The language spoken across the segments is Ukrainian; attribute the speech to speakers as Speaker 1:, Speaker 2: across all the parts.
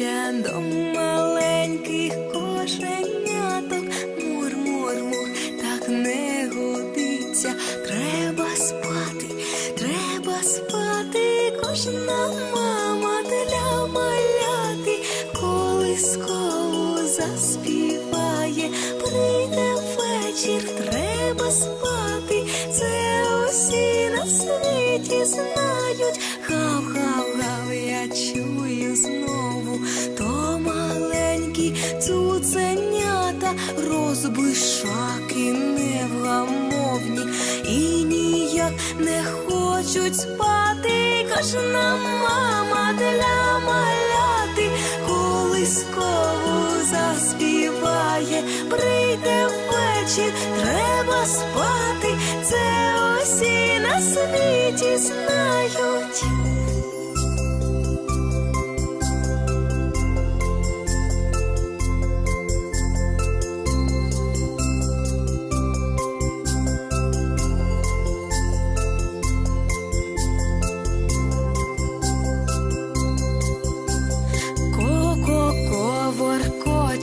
Speaker 1: До маленьких кошеняток. Мур, мур, мур, так не годиться. Треба спати, треба спати. Кожна мама для маляти, колискову заспіває. Прийде вечір, треба спати. Це усі на світі знають. Гав, розбишаки невгамовні і ніяк не хочуть спати. Кожна мама для маляти колискову заспіває. Прийде вечір, треба спати. Це усі на світі знають.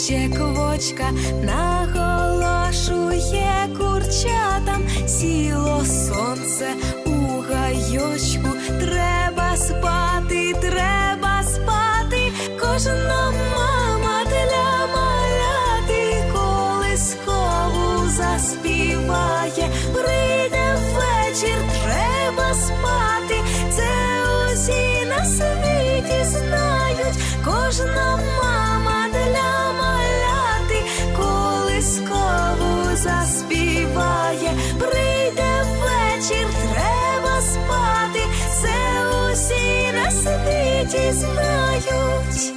Speaker 1: Воркоче квочка, наголошує курчатам, сіло сонце у гайочку, треба спати, треба спати, кожна мама для маляти колискову заспіває, прийде вечір, треба спати, це усі на світі знають, кожна мама дізнаюсь.